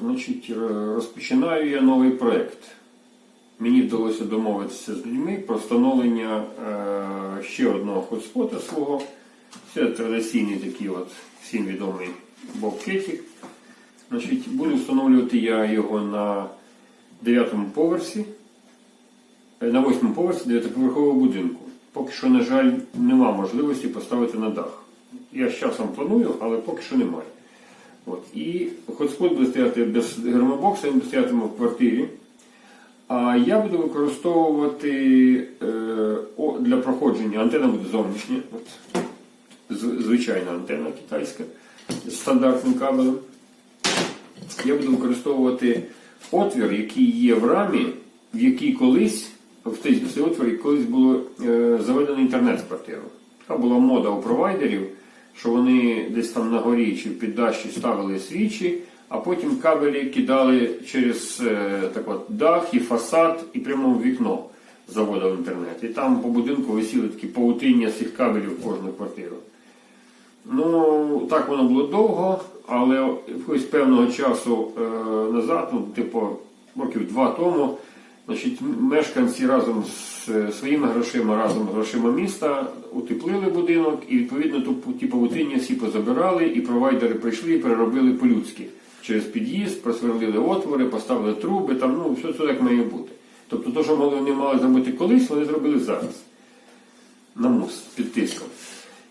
значить, розпочинаю я новий проєкт. Мені вдалося домовитися з людьми про встановлення е, ще одного хотспота свого. Це традиційний такий от всім відомий бобкетик. Значить, буду встановлювати я його на 9 поверсі, е, на 8 поверсі 9-поверхового будинку. Поки що, на жаль, нема можливості поставити на дах. Я з часом планую, але поки що немає. От. І хотспот буде стояти без гермобокса, він буде стоятиме в квартирі. А я буду використовувати е, для проходження антенна буде зовнішня, от, звичайна антенна китайська з стандартним кабелем. Я буду використовувати отвір, який є в рамі, в який колись, в цей отвір колись було е, заведено інтернет в квартиру. Така була мода у провайдерів, що вони десь там на горі чи в піддащі ставили свічі, а потім кабелі кидали через е, так от, дах і фасад і прямо в вікно заводив інтернет. І там по будинку висіли такі паутиння цих кабелів в кожну квартиру. Ну, так воно було довго, але якогось певного часу е, назад, ну, типу, років два тому, значить, мешканці разом з е, своїми грошима, разом з грошима міста утеплили будинок і відповідно ті павутиння всі позабирали, і провайдери прийшли і переробили по-людськи. Через під'їзд, просверлили отвори, поставили труби, там, ну, все це як має бути. Тобто, те, що вони мали зробити колись, вони зробили зараз. На мус під тиском.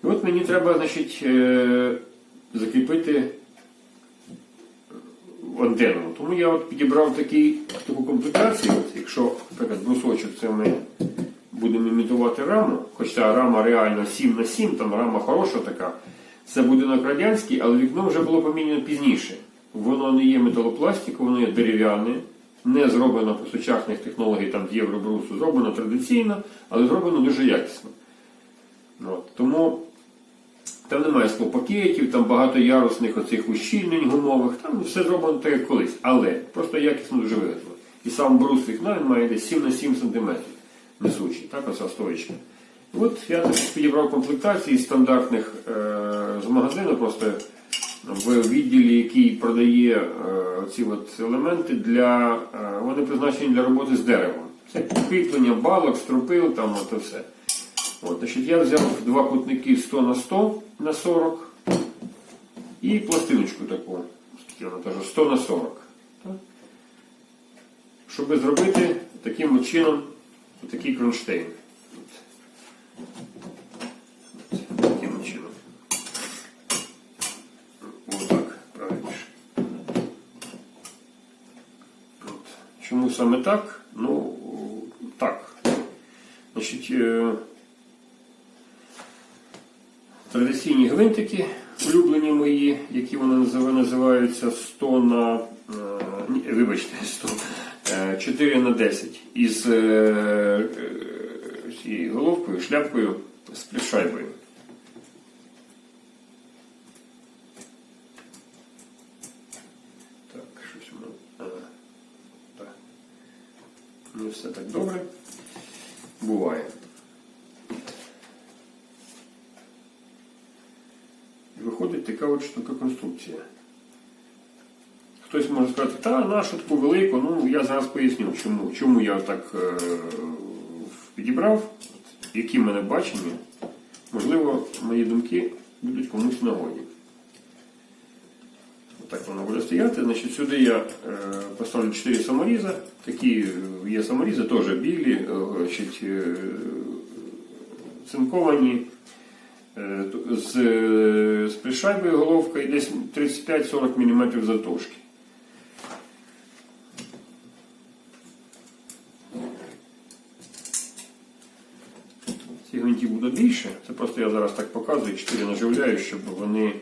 І от мені треба, значить, е, закріпити антенну. Тому я от підібрав такий, таку комплектацію. Якщо, наприклад, брусочок це ми будемо імітувати раму, хоч ця рама реально 7 на 7, там рама хороша така. Це будинок радянський, але вікно вже було поміняно пізніше. Воно не є металопластику, воно є дерев'яне, не зроблено по сучасних технологій там, євробрусу, зроблено традиційно, але зроблено дуже якісно. От. Тому там немає склопакетів, там багато ярусних оцих ущільнень гумових, там все зроблено так, як колись. Але просто якісно дуже виготовлено. І сам брус вікна він має десь 7 на 7 см несучий, так, оця стоїчка. От я підібрав комплектації стандартних е, з магазину, просто в відділі, який продає е, ці от елементи для. Е, вони призначені для роботи з деревом. Це кріплення балок, струпил, там от все. От, значить, я взяв два кутники 100 на 100 на 40 і пластиночку таку, скільки вона теж, 100 на 40. Так? Щоб зробити таким чином такий кронштейн. Таким чином. Отак, правильніше. Чому саме так? Ну, так. Значить, е, традиційні гвинтики, улюблені мої, які вони називаються 100 на. е, Вибачте, 100, е, 4 на 10 із е, е, цією головкою, шляпкою з плівшайбою. Так, щось воно. Ага. Так. Не все так добре. Буває. І виходить така от штука конструкція. Хтось може сказати, та нашу таку велику, ну я зараз поясню, чому, чому я так е, підібрав, які в мене бачення. Можливо, мої думки будуть комусь нагоді. Так воно буде стояти. Значить, сюди я е, поставлю 4 саморіза. Такі е, є саморізи, теж білі, е, значить, цинковані. Е, з, е, з пришайбою головкою десь 35-40 мм завтовшки. Ці гвинтів буде більше. Це просто я зараз так показую, 4 наживляю, щоб вони е,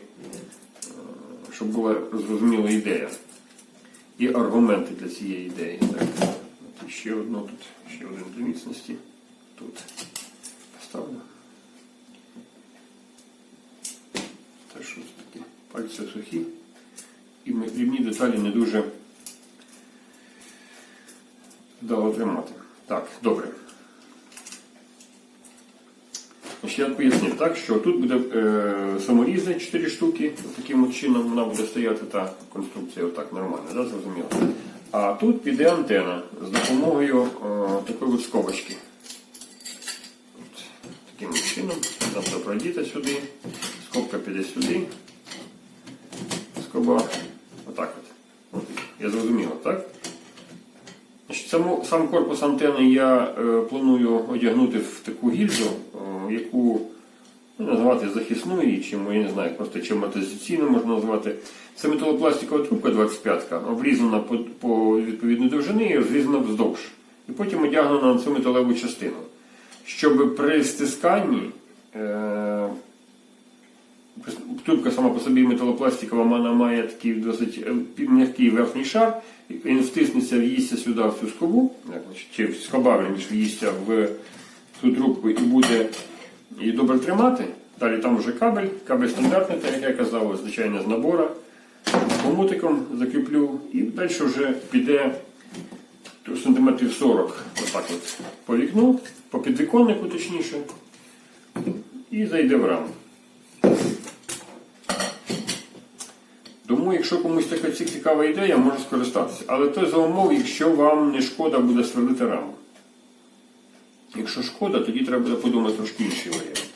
щоб була зрозуміла ідея. І аргументи для цієї ідеї. Так. Ще одну тут, ще один для міцності. Тут поставлю. Те, що це таке? Пальці сухі. І ми- дрібні не дуже вдало тримати. Так, добре. Я пояснив так, що тут буде е, саморізи 4 штуки, таким чином вона буде стояти та конструкція отак нормально, да, зрозуміло. А тут піде антена з допомогою е, такої от скобочки. От, таким чином, завтра пройдіте сюди, скобка піде сюди, скоба, я зрозуміло, так? Саму, сам корпус антени я е, планую одягнути в таку гільзу, е, яку ну, назвати захисною, чим, я не знаю, просто чи амортизаційною можна назвати. Це металопластикова трубка 25-ка, обрізана по, по відповідній довжині і розрізана вздовж. І потім одягнена на цю металеву частину. Щоб при стисканні е, Трубка сама по собі металопластикова, вона має такий досить е, м'який верхній шар, він втиснеться, в'їсться сюди в цю скобу, значить, чи скоба верніше, в'їсться в цю трубку і буде її добре тримати. Далі там вже кабель, кабель стандартний, так як я казав, звичайно, з набора. Хомутиком закріплю і далі вже піде сантиметрів 40 отак от по вікну, по підвіконнику точніше, і зайде в раму. Тому, якщо комусь така цікава ідея, може скористатися. Але то за умов, якщо вам не шкода буде сверлити раму. Якщо шкода, тоді треба буде подумати трошки інший варіант.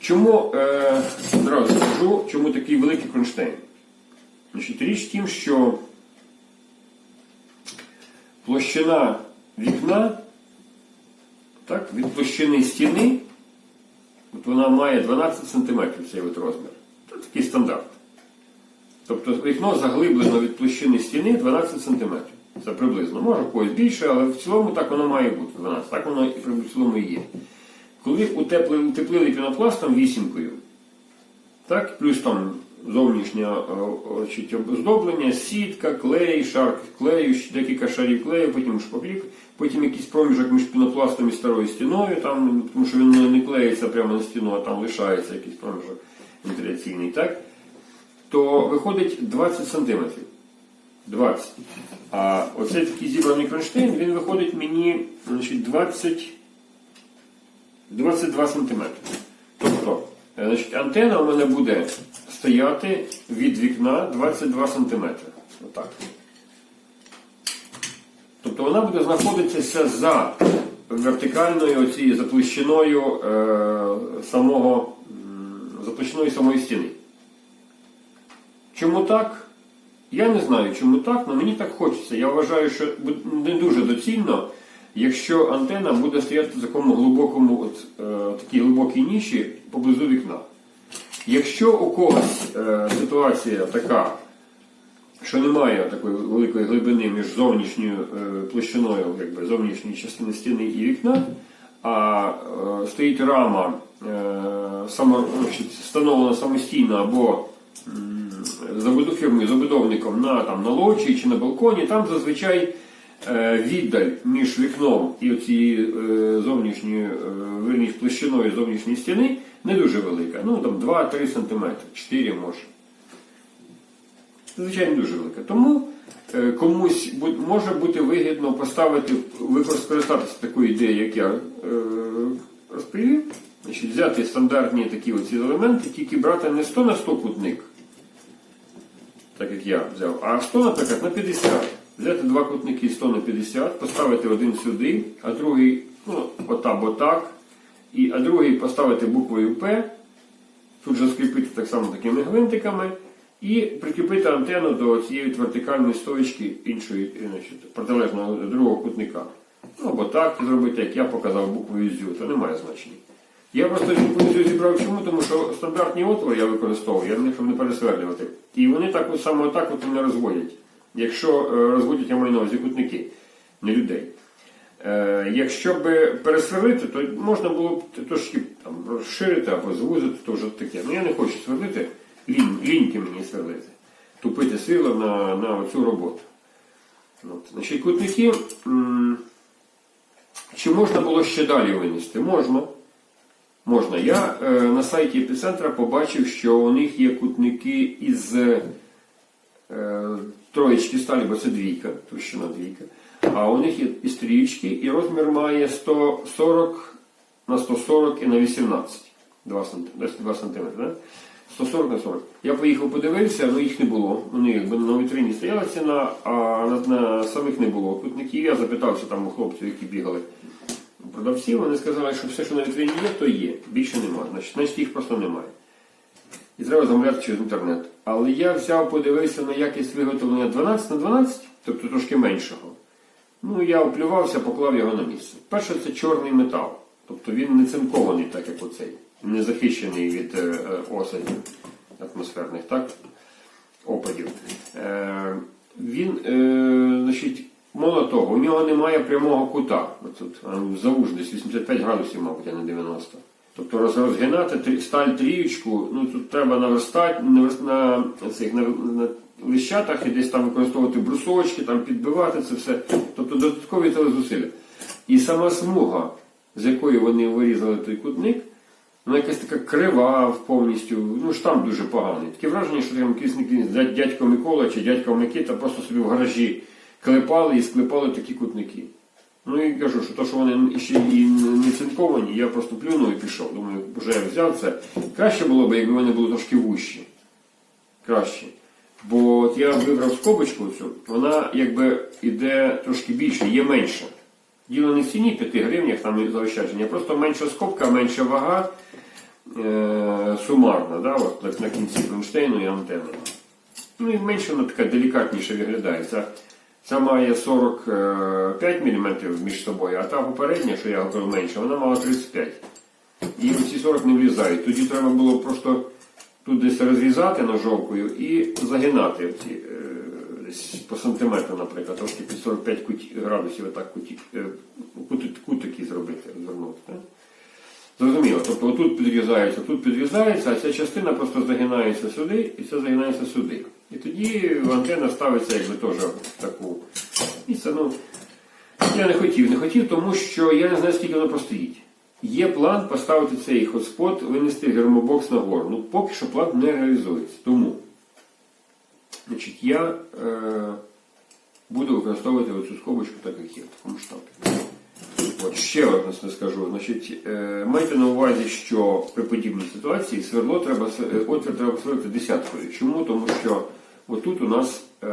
Чому, е, одразу скажу, чому такий великий кронштейн? Значить, річ в тім, що площина вікна так, від площини стіни От вона має 12 см цей от розмір. Це такий стандарт. Тобто вікно заглиблено від площини стіни 12 см. Це приблизно. Може когось більше, але в цілому так воно має бути 12. Так воно і в цілому і є. Коли утеплили, утеплили пінопластом вісімкою, так, плюс там зовнішнє е, оздоблення, сітка, клей, шар клею, декілька шарів клею, потім шпаклів, потім якийсь проміжок між пінопластом і старою стіною, там, тому що він не- клеїться прямо на стіну, а там лишається якийсь проміжок вентиляційний? То виходить 20 сантиметрів. 20. А оцей такий зібраний кронштейн, він виходить мені значить, 20, 22 сантиметри. Тобто, е, значить, антена у мене буде стояти від вікна 22 сантиметри. Отак. Тобто вона буде знаходитися за вертикальною оцією за площиною е, самого м, самої стіни. Чому так? Я не знаю, чому так, але мені так хочеться. Я вважаю, що не дуже доцільно, якщо антена буде стояти в такому глибокому, от, е, такій глибокій ніші поблизу вікна. Якщо у когось е, ситуація така, що немає такої великої глибини між зовнішньою е, площиною, якби, зовнішньої частини стіни і вікна, а е, стоїть рама е, само, встановлена самостійно або забудовником на, там, на лоджії чи на балконі, там зазвичай е, віддаль між вікном і цією е, зовнішньою е, верніше, площиною зовнішньої стіни не дуже велика. Ну там 2-3 см, 4 може. Звичайно, дуже велика. Тому комусь може бути вигідно поставити, викор- скористатися такою ідеєю, як я розповів. Взяти стандартні такі оці елементи, тільки брати не 100 на 100 кутник, так як я взяв, а 100, наприклад, на 50. Взяти два кутники 100 на 50, поставити один сюди, а другий, ну, отак, отак, і, а другий поставити буквою П, тут же скріпити так само такими гвинтиками і прикріпити антенну до цієї вертикальної стоїчки іншої, значить, протилежного другого кутника. Ну або так зробити, як я показав буквою ЗЮ, то немає значення. Я просто ЗЮ зібрав чому, тому що стандартні отвори я використовую, я не щоб не пересверлювати. І вони так от саме отак от не розводять. Якщо е, розводять, я маю на увазі кутники, не людей. Е, якщо б пересверлити, то можна було б трошки там, розширити або звузити, то вже таке. Ну я не хочу сверлити, лінь, ліньки мені сверлити, тупити світло на, на цю роботу. От. Значить, кутники, чи можна було ще далі винести? Можна. Можна. Я е, на сайті епіцентра побачив, що у них є кутники із е, троєчки сталі, бо це двійка, товщина двійка. А у них є і стрічки, і розмір має 140 на 140 і на 18. 2 см, 2 см, да? 140 на 40. Я поїхав, подивився, але їх не було. Вони якби на вітрині стояла ціна, а на, на самих не було. Кутників я запитався там у хлопців, які бігали продавців, вони сказали, що все, що на вітрині є, то є. Більше немає. Значить, значить їх просто немає. І треба замовляти через інтернет. Але я взяв, подивився на якість виготовлення 12 на 12, тобто трошки меншого. Ну, я оплювався, поклав його на місце. Перше, це чорний метал. Тобто він не цинкований, так як оцей. Не захищений від е, е, осадів атмосферних, так? Опадів. Е, він, е, значить, мало того, у нього немає прямого кута. Отут, завуж десь 85 градусів, мабуть, а не 90. Тобто роз- розгинати сталь трієчку, ну тут треба наверстати на, цих на, на лищатах і десь там використовувати брусочки, там підбивати це все. Тобто додаткові телезусилля. І сама смуга, з якої вони вирізали той кутник, вона якась така крива повністю, ну штамп дуже поганий. Таке враження, що там якийсь дядько Микола чи дядько Микита просто собі в гаражі клепали і склепали такі кутники. Ну і кажу, що то, що вони ще і не цинковані, я просто плюнув і пішов. Думаю, вже я взяв це. Краще було б, якби вони були трошки вущі. Краще. Бо от я вибрав скобочку цю, вона якби іде трошки більше, є менша. Діло не в ціні 5 гривнях там заощадження, просто менша скобка, менша вага е- сумарна, да, от, на, кінці кронштейну і антенни. Ну і менше вона така делікатніше виглядає. Ця, ця має 45 мм між собою, а та попередня, що я говорив менше, вона мала 35. І ці 40 не влізають. Тоді треба було просто тут десь розрізати ножовкою і загинати ці, е, десь по сантиметру, наприклад, трошки під 45 градусів отак куті, е, кутики зробити, розвернути. Так? Зрозуміло. Тобто отут підрізається, тут підрізається, а ця частина просто загинається сюди і це загинається сюди. І тоді антенна ставиться якби теж в таку. І це, ну, я не хотів, не хотів, тому що я не знаю, скільки воно простоїть. Є план поставити цей хотспот, винести гермобокс на гору. Ну, поки що план не реалізується. Тому значить, я е, буду використовувати оцю скобочку так, як є, в такому штаті. От ще одне скажу. Значить, е, майте на увазі, що при подібній ситуації сверло треба е, отвір треба сверлити десяткою. Чому? Тому що отут у нас е,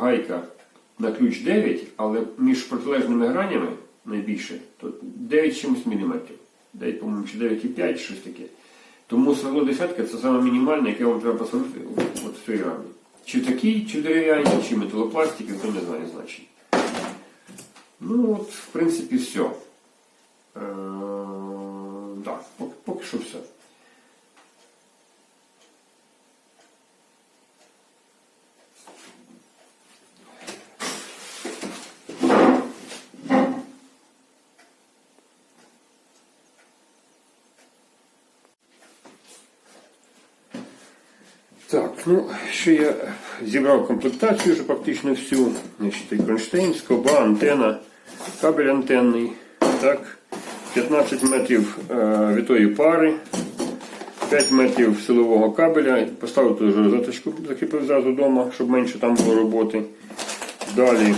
гайка на ключ 9, але між протилежними гранями найбільше, то 9 чимось міліметрів. 9, по-моєму, чи 9,5, щось таке. Тому сверло десятка це саме мінімальне, яке вам треба посверлити в цій рамі. Чи такий, чи дерев'яний, чи металопластик, то не знаю значення. Ну от, в принципі, все. Е, да, поки, поки що все. Так, ну, ще я зібрав комплектацію вже практично всю. Значить, і кронштейн, скоба, антена, кабель антенний. Так, 15 метрів е, вітої пари, 5 метрів силового кабеля. Поставив тут розеточку, закріпив зразу вдома, щоб менше там було роботи. Далі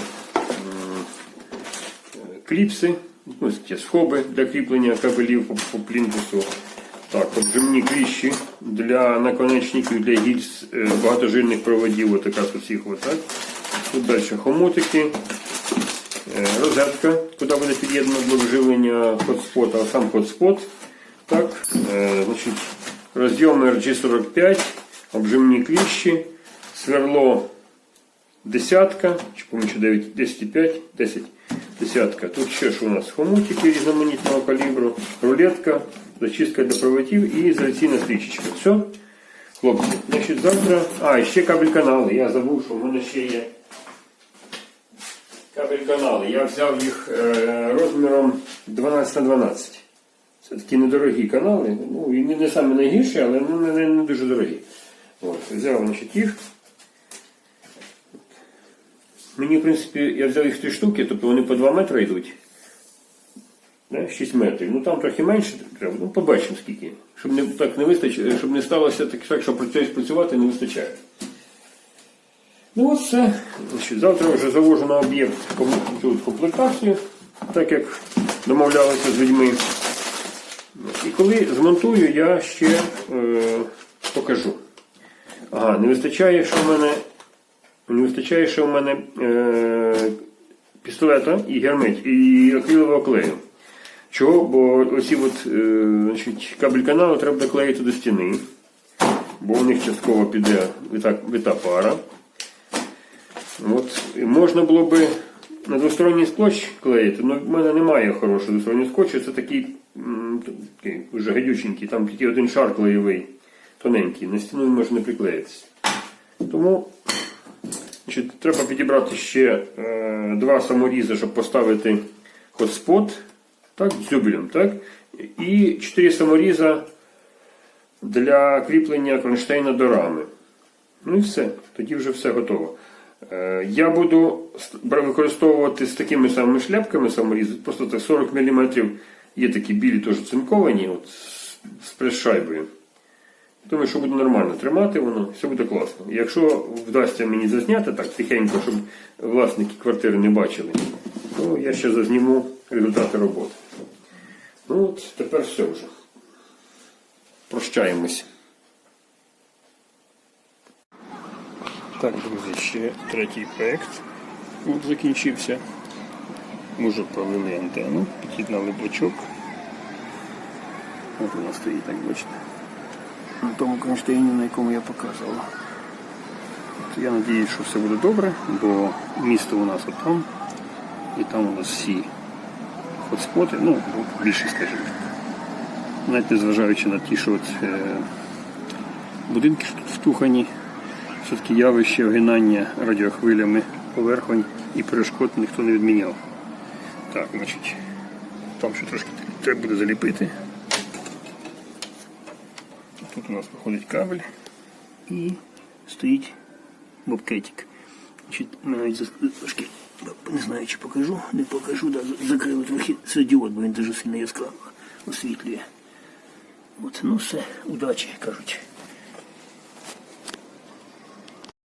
кліпси, ну, схоби для кріплення кабелів по, плінтусу. Так, обжимні кліщі для наконечників, для гільз е, багатожильних проводів, отака з усіх от, так. Тут далі хомутики, е, розетка, куди буде під'єднано блок живлення хотспота, а сам хотспот. Так, е, значить, розйоми RG45, обжимні кліщі, сверло десятка, чи помічу 9, 10,5, 10, десятка. Тут ще ж у нас хомутики різноманітного калібру, рулетка, зачистка для проводів і ізоляційна стрічечка. Все, хлопці, значить завтра. А, і ще кабель канали. Я забув, що в мене ще є Кабель канали. Я взяв їх е, розміром 12 на 12. Це такі недорогі канали. Ну, і не, самі найгірші, але не, не, не дуже дорогі. От, взяв значить, їх. Мені, в принципі, я взяв їх три штуки, тобто вони по 2 метри йдуть. Да, 6 метрів. Ну там трохи менше треба. Ну, побачимо скільки. Щоб не так не вистачило, щоб не сталося так, що працювати не вистачає. Ну от все. Завтра вже завожу на об'єкт комплектацію, так як домовлялися з людьми. І коли змонтую, я ще е, покажу. Ага, не вистачає, що в мене. Не вистачає, що в мене е, пістолета і герметь, і акрилового клею. Чого? Бо оці от, е, значить, кабель каналу треба доклеїти до стіни, бо у них частково піде вита, вита пара. От, можна було би на двосторонній скотч клеїти, але в мене немає хорошого двостороннього скотчу. Це такий, такий вже гадюченький, там тільки один шар клеєвий, тоненький, на стіну він може не приклеїтися. Тому значить, треба підібрати ще е, два саморізи, щоб поставити хотспот так, дзюбелем, так? І чотири саморіза для кріплення кронштейна до рами. Ну і все, тоді вже все готово. Е, Я буду використовувати з такими самими шляпками саморізи, просто так 40 мм є такі білі теж цинковані, от, з- прес-шайбою. Думаю, що буде нормально тримати воно, все буде класно. Якщо вдасться мені зазняти так тихенько, щоб власники квартири не бачили, то я ще зазніму результати роботи. Ну от тепер все вже. Прощаємось. Так, друзі, ще третій проєкт от закінчився. Ми вже провели антенну, під'єднали блочок. От вона стоїть, так бачите. На тому кронштейні, на якому я показував. От я сподіваюся, що все буде добре, бо місто у нас от там, і там у нас всі хотспоти, ну, більше, скажімо. Навіть незважаючи на ті, що от, е, будинки що тут втухані, все-таки явище огинання радіохвилями поверхонь і перешкод ніхто не відміняв. Так, значить, там ще трошки треба буде заліпити. Тут у нас виходить кабель і стоїть бобкетик. Значить, навіть трошки, не знаю, чи покажу, не покажу, да, закрили трохи світодіод, бо він дуже сильно яскраво освітлює. От, ну все, удачі, кажуть.